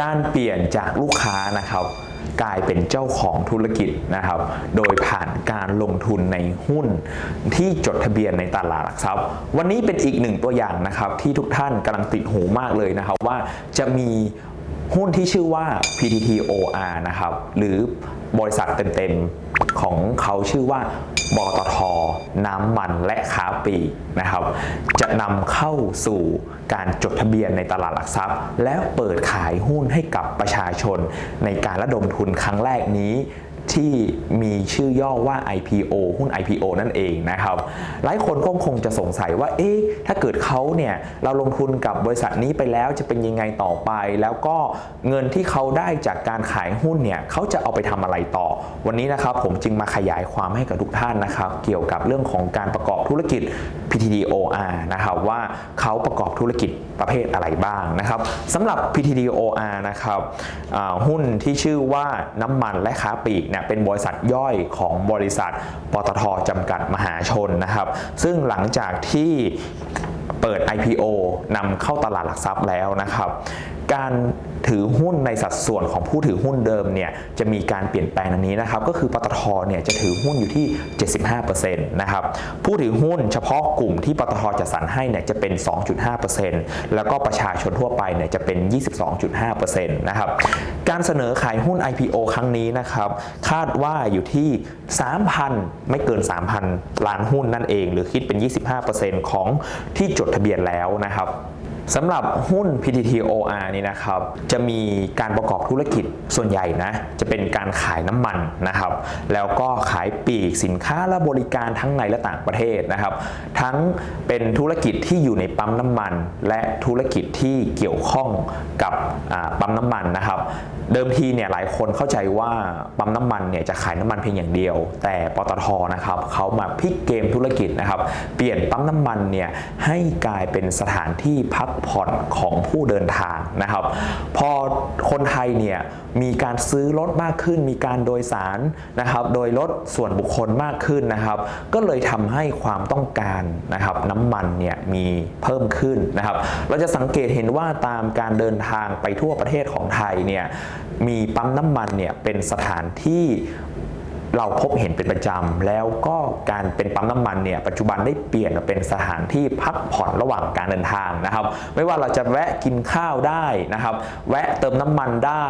การเปลี่ยนจากลูกค้านะครับ กลายเป็นเจ้าของธุรกิจนะครับ โดยผ่านการลงทุนในหุ้นที่จดทะเบียนในตลาดหลักทรัพย์ วันนี้เป็นอีกหนึ่งตัวอย่างนะครับ ที่ทุกท่านกำลังติดหูมากเลยนะครับว่าจะมีหุ้นที่ชื่อว่า PTTOR นะครับ หรือบริษัทเต็มๆของเขาชื่อว่า บตท น้ำมันและค้าปลีกนะครับ จะนำเข้าสู่การจดทะเบียนในตลาดหลักทรัพย์ แล้วเปิดขายหุ้นให้กับประชาชนในการระดมทุนครั้งแรกนี้ ที่มีชื่อย่อว่า IPO หุ้น IPO นั่นเองนะครับ หลายคนก็คงจะสงสัยว่า เอ๊ะ ถ้าเกิดเขาเนี่ย เราลงทุนกับบริษัทนี้ไปแล้วจะเป็นยังไงต่อไป แล้วก็เงินที่เขาได้จากการขายหุ้นเนี่ย เขาจะเอาไปทำอะไรต่อ วันนี้นะครับผมจึงมาขยายความให้กับทุกท่านนะครับ เกี่ยวกับเรื่องของการประกอบธุรกิจ PTDOR นะครับว่าเขาประกอบธุรกิจ ประเภทอะไรบ้างนะครับสำหรับ PTDOR นะครับหุ้นที่ชื่อว่าน้ำมันและค้าปลีกเนี่ยเป็นบริษัทย่อยของบริษัทปตทจำกัดมหาชนนะครับ ซึ่งหลังจากที่เปิด IPO นำเข้าตลาดหลักทรัพย์แล้วนะครับ การ ถือหุ้นในสัดส่วนของผู้ถือหุ้นเดิมเนี่ยจะมีการเปลี่ยนแปลงอันนี้นะครับก็คือปตทเนี่ยจะถือหุ้นอยู่ที่ 75%นะครับผู้ถือหุ้นเฉพาะกลุ่มที่ปตทจะสรรให้เนี่ยจะเป็น 2.5%แล้วก็ประชาชนทั่วไปเนี่ยจะเป็น 22.5%นะครับการเสนอขายหุ้น IPO ครั้งนี้นะครับคาดว่าอยู่ที่ 3,000 ไม่เกิน 3,000 ล้านหุ้นนั่นเอง หรือคิดเป็น 25%ของที่จดทะเบียนแล้วนะครับ สำหรับหุ้น PTTOR นี่นะครับ จะมีการประกอบธุรกิจส่วนใหญ่นะ จะเป็นการขายน้ำมันนะครับ แล้วก็ขายปีกสินค้าและบริการทั้งในและต่างประเทศนะครับ ทั้งเป็นธุรกิจที่อยู่ในปั๊มน้ำมัน และธุรกิจที่เกี่ยวข้องกับปั๊มน้ำมันนะครับ เดิมทีเนี่ยหลายคนเข้าใจว่าปั๊มน้ำมันเนี่ยจะขายน้ำมันเพียงอย่างเดียว แต่ปตทนะครับเขามาพลิกเกมธุรกิจนะครับ เปลี่ยนปั๊มน้ำมันเนี่ยให้กลายเป็นสถานที่พักผ่อนของผู้เดินทางนะครับ พอคนไทยเนี่ยมีการซื้อรถมากขึ้น มีการโดยสารนะครับ โดยรถส่วนบุคคลมากขึ้นนะครับ ก็เลยทำให้ความต้องการนะครับน้ำมันเนี่ยมีเพิ่มขึ้นนะครับ เราจะสังเกตเห็นว่าตามการเดินทางไปทั่วประเทศของไทยเนี่ยมีปั๊มน้ำมันเนี่ยเป็นสถานที่ เราพบเห็นเป็นประจำ แล้วก็การเป็นปั๊มน้ำมันเนี่ยปัจจุบันได้เปลี่ยนมาเป็นสถานที่พักผ่อนระหว่างการเดินทางนะครับ ไม่ว่าเราจะแวะกินข้าวได้นะครับ แวะเติมน้ำมันได้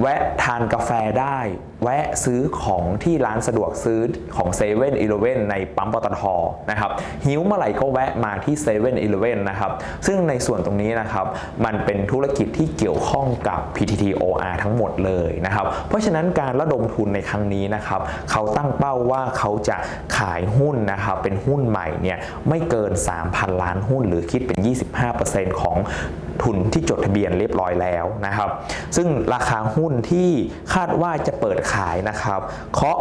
แวะทานกาแฟได้ แวะซื้อของที่ร้านสะดวกซื้อของ7 e เ e ่ e อในปั๊มปตทนะครับหิวเมื่อไหร่ก็แวะมาที่7 e เ e ่ e อนะครับซึ่งในส่วนตรงนี้นะครับมันเป็นธุรกิจที่เกี่ยวข้องกับ PTTOR ทั้งหมดเลยนะครับเพราะฉะนั้นการระดมทุนในครั้งนี้นะครับเขาตั้งเป้าว่าเขาจะขายหุ้นนะครับเป็นหุ้นใหม่เนี่ยไม่เกิน 3,000 ล้านหุ้น หรือคิดเป็น 25%ของ ทุนที่จดทะเบียนเรียบร้อยแล้วนะครับ ซึ่งราคาหุ้นที่คาดว่าจะเปิดขายนะครับ เคาะ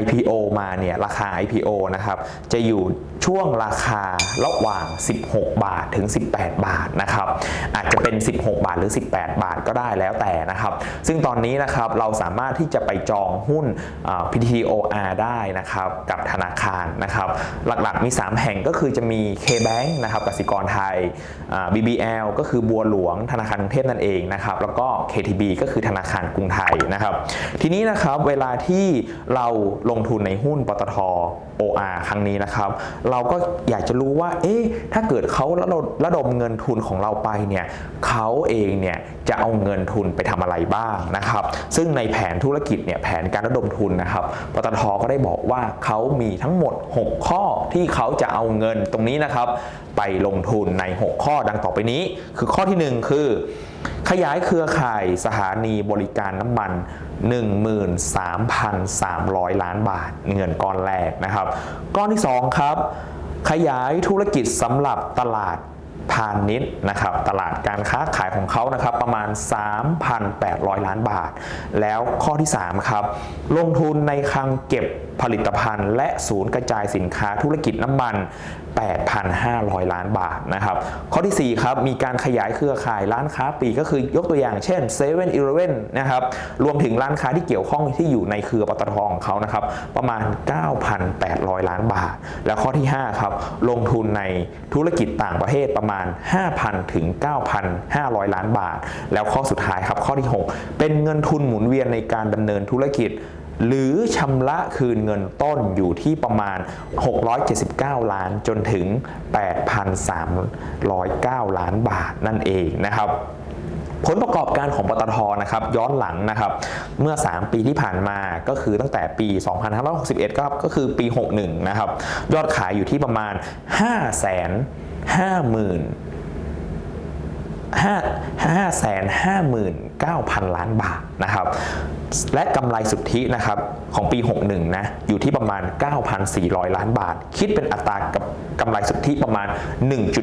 IPO มาเนี่ยราคา IPO นะครับจะอยู่ ช่วงราคาระหว่าง 16 บาทถึง 18 บาทนะครับ อาจจะเป็น 16 บาทหรือ 18 บาทก็ได้แล้วแต่นะครับ ซึ่งตอนนี้นะครับเราสามารถที่จะไปจองหุ้น PTOR ได้นะครับกับธนาคารนะครับ หลักๆมี 3 แห่งก็คือจะมี KBank นะครับกสิกรไทย BBL ก็คือบัวหลวงธนาคารกรุงเทพนั่นเองนะครับ แล้วก็ KTB ก็คือธนาคารกรุงไทยนะครับ ทีนี้นะครับเวลาที่เราลงทุนในหุ้นปตท OR ครั้งนี้นะครับเราก็อยากจะรู้ว่า เอ๊ะ ถ้าเกิดเขาระดระดมเงินทุนของเราไปเนี่ยเขาเองเนี่ยจะเอาเงินทุนไปทำอะไรบ้างนะครับ ซึ่งในแผนธุรกิจเนี่ยแผนการระดมทุนนะครับปตทก็ได้บอกว่าเขามีทั้งหมด 6 ข้อที่เขาจะเอาเงินตรงนี้นะครับ ไปลงทุนใน 6 ข้อดังต่อไปนี้ คือข้อทีหนึ่1 คือขยายเครือข่ายสถานีบริการน้ำมัน 13,300 ล้านบาทเงินก้อนแรกนะครับ ก้อนที่ 2 ครับ ขยายธุรกิจสำหรับตลาดพาณิชย์นะครับตลาดการค้าขายของเขานะครับประมาณ 3,800 ล้านบาท แล้วข้อที่ 3 ครับ ลงทุนในคลังเก็บ ผลิตภัณฑ์ และศูนย์กระจายสินค้าธุรกิจน้ำมัน 8,500 ล้านบาทนะครับ ข้อทีสี่ 4 ครับ มีการขยายเครือข่ายร้านค้าปีก็คือยกตัวอย่างเช่น7 e เ e ่ e อนะครับ รวมถึงร้านค้าที่เกี่ยวข้องที่อยู่ในเครือปตทของเขานะครับ ประมาณ 9,800 ล้านบาท แล้วข้อที่ 5 ครับ ลงทุนในธุรกิจต่างประเทศประมาณ 5,000 ถึง 9,500 ล้านบาท แล้วข้อสุดท้ายครับ ข้อที่ 6 เป็นเงินทุนหมุนเวียนในการดำเนินธุรกิจ หรือชำระคืนเงินต้นอยู่ที่ประมาณ 679 ล้านจนถึง 8,309 ล้านบาทนั่นเองนะครับผลประกอบการของปตทนะครับย้อนหลังนะครับเมื่อ 3 ปีที่ผ่านมาก็คือตั้งแต่ปี 2561ครับก็คือปี 61 นะครับ ยอดขายอยู่ที่ประมาณ 5 5 0 0 0 0 5 5 9 0 0 0 ล้านบาทนะครับ และกำไรสุทธินะครับของปี 61 นะ อยู่ที่ประมาณ 9,400 ล้านบาท คิดเป็นอัตรากับกำไรสุทธิประมาณ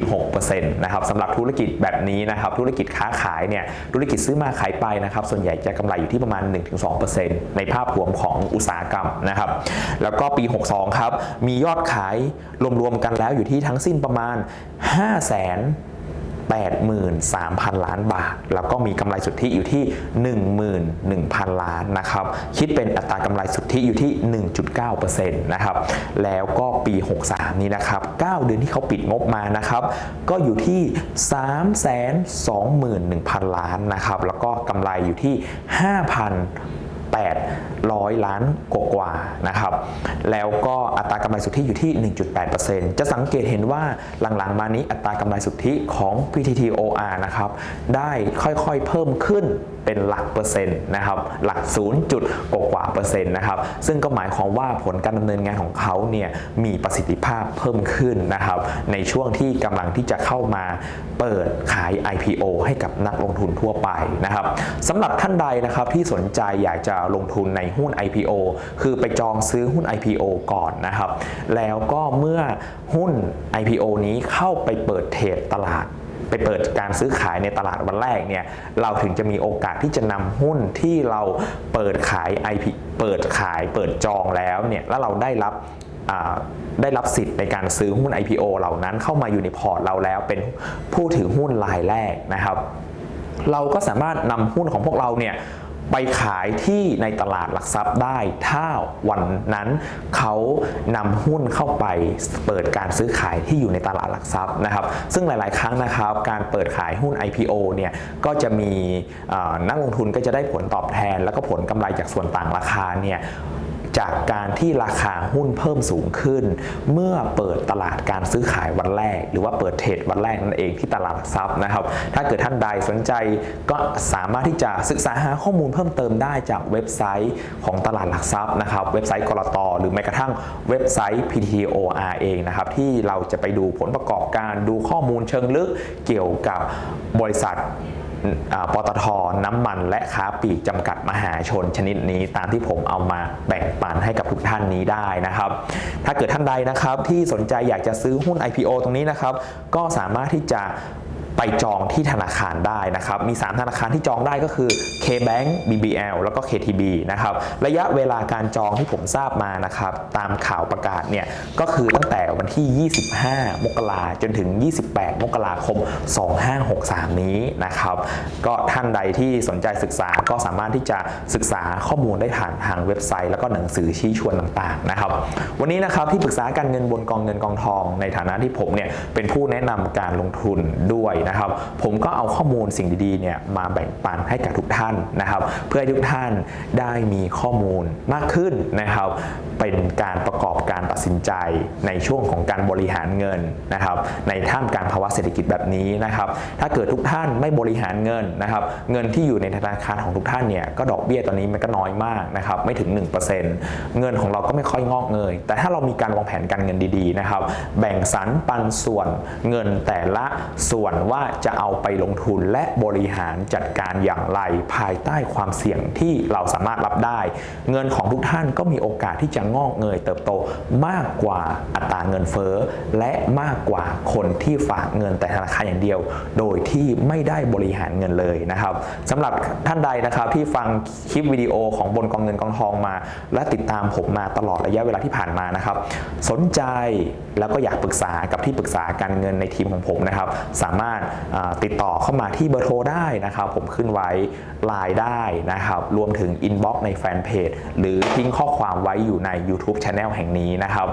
1.6%นะครับสำหรับธุรกิจแบบนี้นะครับ ธุรกิจค้าขายเนี่ย ธุรกิจซื้อมาขายไปนะครับ ส่วนใหญ่จะกำไรอยู่ที่ประมาณ 1-2%ในภาพรวมของอุตสาหกรรมนะครับ แล้วก็ปี 62 ครับ มียอดขายรวมๆกันแล้วอยู่ที่ทั้งสิ้นประมาณ 5 0 0 0 0 83,000 ล้านบาท แล้วก็มีกำไรสุทธิอยู่ที่ 11,000 ล้านนะครับ คิดเป็นอัตรากำไรสุทธิอยู่ที่ 1.9%นะครับ แล้วก็ปี 63 นี้นะครับ 9 เดือนที่เขาปิดงบมานะครับ ก็อยู่ที่ 321,000 ล้านนะครับ แล้วก็กำไรอยู่ที่ 5,000 800 ล้านกว่าๆนะครับ แล้วก็อัตรากำไรสุทธิอยู่ที่ 1.8%จะสังเกตเห็นว่าหลังๆ มานี้อัตรากำไรสุทธิของ PTTOR นะครับ ได้ค่อยๆเพิ่มขึ้น เป็นหลักเปอร์เซ็นต์นะครับหลัก0จุดกว่าเปอร์เซ็นต์นะครับซึ่งก็หมายความว่าผลการดำเนินงานของเขาเนี่ยมีประสิทธิภาพเพิ่มขึ้นนะครับในช่วงที่กำลังที่จะเข้ามาเปิดขาย IPO ให้กับนักลงทุนทั่วไปนะครับสำหรับท่านใดนะครับที่สนใจอยากจะลงทุนในหุ้น IPO คือไปจองซื้อหุ้น IPO ก่อนนะครับ แล้วก็เมื่อหุ้น IPO นี้เข้าไปเปิดเทรดตลาด ไปเปิดการซื้อขายในตลาดวันแรกเนี่ยเราถึงจะมีโอกาสที่จะนำหุ้นที่เราเปิดขาย IP เปิดขายเปิดจองแล้วเนี่ยแล้วเราได้รับได้รับสิทธิ์ในการซื้อหุ้น IPO เหล่านั้นเข้ามาอยู่ในพอร์ตเราแล้วเป็นผู้ถือหุ้นรายแรกนะครับ เราก็สามารถนำหุ้นของพวกเราเนี่ย ไปขายที่ในตลาดหลักทรัพย์ได้ ถ้าวันนั้นเขานำหุ้นเข้าไปเปิดการซื้อขายที่อยู่ในตลาดหลักทรัพย์นะครับ ซึ่งหลาย ๆ ครั้งนะครับ การเปิดขายหุ้น IPO เนี่ยก็จะมีนักลงทุนก็จะได้ผลตอบแทน แล้วก็ผลกำไรจากส่วนต่างราคาเนี่ย จากการที่ราคาหุ้นเพิ่มสูงขึ้น เมื่อเปิดตลาดการซื้อขายวันแรก หรือว่าเปิดเทรดวันแรกนั่นเองที่ตลาดหลักทรัพย์นะครับ ถ้าเกิดท่านใดสนใจก็สามารถที่จะศึกษาหาข้อมูลเพิ่มเติมได้จากเว็บไซต์ของตลาดหลักทรัพย์นะครับ เว็บไซต์กรตหรือแม้กระทั่งเว็บไซต์ PTOR เองนะครับ ที่เราจะไปดูผลประกอบการดูข้อมูลเชิงลึกเกี่ยวกับบริษัท ปตทน้ำมันและค้าปลีกจำกัดมหาชนชนิดนี้ ตามที่ผมเอามาแบ่งปันให้กับทุกท่านนี้ได้นะครับ ถ้าเกิดท่านใดนะครับที่สนใจอยากจะซื้อหุ้น IPO ตรงนี้นะครับ ก็สามารถที่จะ ไปจองที่ธนาคารได้นะครับ มี 3 ธนาคารที่จองได้ก็คือ KBank BBL แล้วก็ KTB นะครับ ระยะเวลาการจองที่ผมทราบมานะครับ ตามข่าวประกาศเนี่ย ก็คือตั้งแต่วันที่ 25 มกราจนถึง 28 มกราคม 2563 นี้นะครับ ก็ท่านใดที่สนใจศึกษาก็สามารถที่จะศึกษาข้อมูลได้ผ่านทางเว็บไซต์ แล้วก็หนังสือชี้ชวนต่างๆนะครับ วันนี้นะครับที่ปรึกษาการเงินบนกองเงินกองทอง ในฐานะที่ผมเนี่ยเป็นผู้แนะนำการลงทุนด้วยนะครับ ผมก็เอาข้อมูลสิ่งดีๆเนี่ยมาแบ่งปันให้กับทุกท่านนะครับ เพื่อให้ทุกท่านได้มีข้อมูลมากขึ้นนะครับ เป็นการประกอบการตัดสินใจในช่วงของการบริหารเงินนะครับ ในท่ามกลางภาวะเศรษฐกิจแบบนี้นะครับ ถ้าเกิดทุกท่านไม่บริหารเงินนะครับ เงินที่อยู่ในธนาคารของทุกท่านเนี่ยก็ดอกเบี้ยตอนนี้มันก็น้อยมากนะครับไม่ถึง 1%เงินของเราก็ไม่ค่อยงอกเงยแต่ถ้าเรามีการวางแผนการเงินดีๆนะครับ แบ่งสรรปันส่วนเงินแต่ละส่วนว่าจะเอาไปลงทุนและบริหารจัดการอย่างไรภายใต้ความเสี่ยงที่เราสามารถรับได้ เงินของทุกท่านก็มีโอกาสที่จะงอกเงยเติบโตมากกว่าอัตราเงินเฟ้อและมากกว่าคนที่ฝากเงินแต่ธนาคารอย่างเดียว โดยที่ไม่ได้บริหารเงินเลยนะครับสำหรับท่านใดนะครับที่ฟังคลิปวิดีโอของบนกองเงินกองทองมา และติดตามผมมาตลอดระยะเวลาที่ผ่านมานะครับ สนใจแล้วก็อยากปรึกษากับที่ปรึกษาการเงินในทีมของผมนะครับ สามารถอ่าติดต่อเข้ามาที่เบอร์โทรได้นะครับ ผมขึ้นไว้ไลน์ได้นะครับ รวมถึงอินบ็อกซ์ในแฟนเพจหรือทิ้งข้อความไว้อยู่ใน YouTube Channel แห่งนี้นะครับ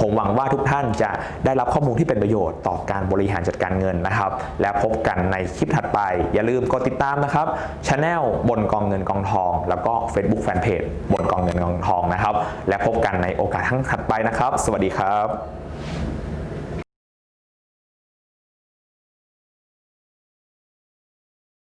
ผมหวังว่าทุกท่านจะได้รับข้อมูลที่เป็นประโยชน์ต่อการบริหารจัดการเงินนะครับ แล้วพบกันในคลิปถัดไป อย่าลืมกดติดตามนะครับ Channel บนกองเงินกองทอง แล้วก็ Facebook Fanpage บนกองเงินกองทองนะครับ และพบกันในโอกาสทั้งถัดไปนะครับ สวัสดีครับ